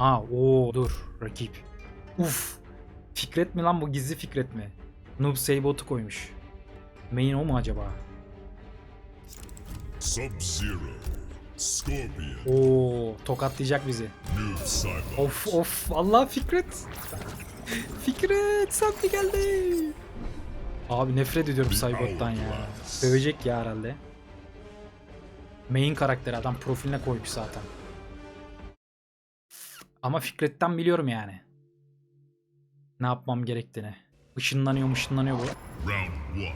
Ha o dur rakip. Uf. Fikret mi lan bu gizli Fikret mi? Noob Saibot'u koymuş. Main o mu acaba? Sub-Zero, Scorpion, Oo tokatlayacak bizi. Of of Allah Fikret. Fikret sen mi geldin? Abi nefret ediyorum Saibot'tan ya. Dövecek ya herhalde. Main karakteri adam profiline koymuş zaten. Ama Fikret'ten biliyorum yani. Ne yapmam gerektiğini. Işınlanıyor ışınlanıyor bu. Round 1,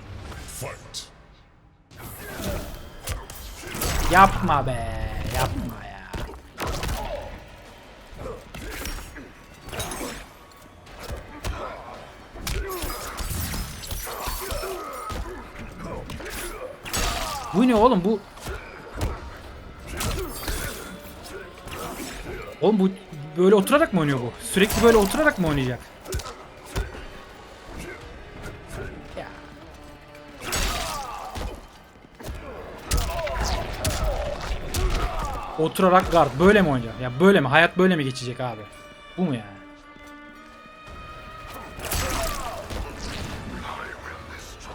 fight! Yapma be yapma ya. Bu ne oğlum bu? Oğlum bu böyle oturarak mı oynuyor bu? Sürekli böyle oturarak mı oynayacak? Ya. Oturarak guard böyle mi oynayacak? Ya böyle mi? Hayat böyle mi geçecek abi? Bu mu yani?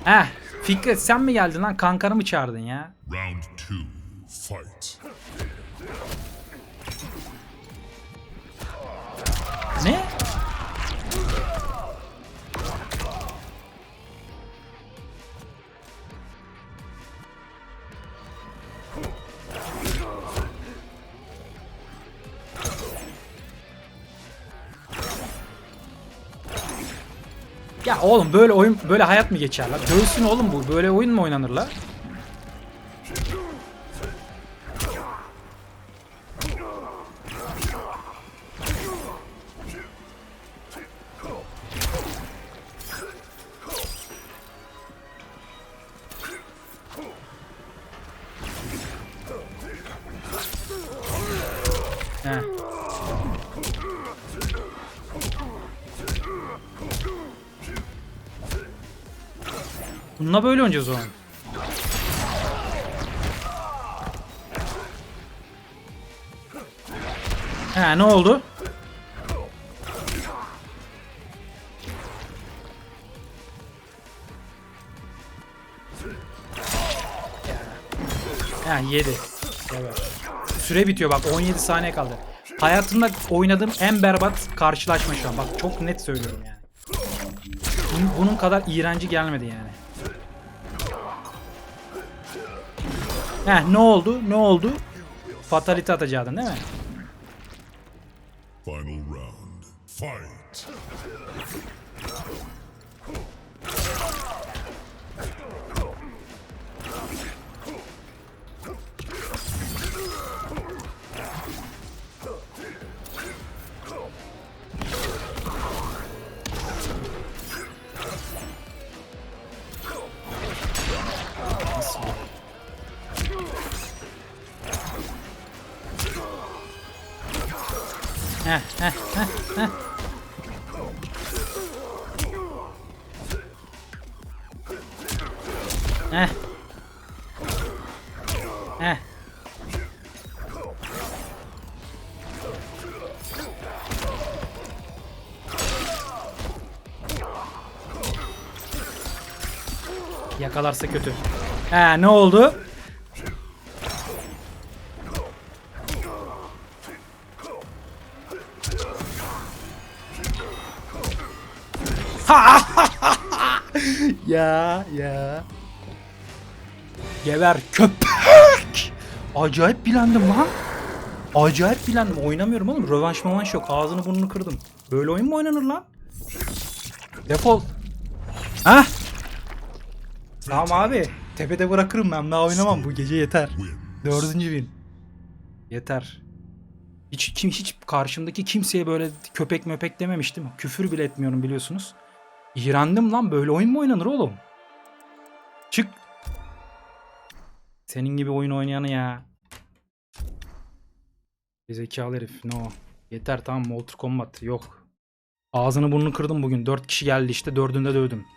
Heh, Fikret sen mi geldin lan? Kankanı mı çağırdın ya? Round 2, fight! Ya oğlum böyle oyun böyle hayat mı geçer lan? Dövsün oğlum bu. Böyle oyun mu oynanır la? He. Bununla böyle oynayacağız o zaman. He ne oldu? He yedi. Evet. Süre bitiyor bak 17 saniye kaldı. Hayatımda oynadığım en berbat karşılaşma şu an. Bak çok net söylüyorum yani. Bunun kadar iğrenci gelmedi yani. Heh ne oldu? Ne oldu? Fatality atacaktın değil mi? Final round, fight! Heh heh heh heh. Heh. Heh. Yakalarsa kötü. He ne oldu? ya ya. Geber köpek. Acayip bilendim lan. Acayip bilendim. Oynamıyorum oğlum. Rövanş mavanş yok. Ağzını burnunu kırdım. Böyle oyun mu oynanır lan? Defol. Hah. Tamam abi. Tepede bırakırım ben. Daha oynamam. Bu gece yeter. Dördüncü win. Yeter. Hiç kim hiç karşımdaki kimseye böyle köpek möpek dememiştim. Küfür bile etmiyorum biliyorsunuz. İğrendim lan böyle oyun mu oynanır oğlum? Çık. Senin gibi oyun oynayanı ya. Zekalı herif no. Yeter tamam Mortal Kombat yok. Ağzını burnunu kırdım bugün. Dört kişi geldi işte dördünde dövdüm.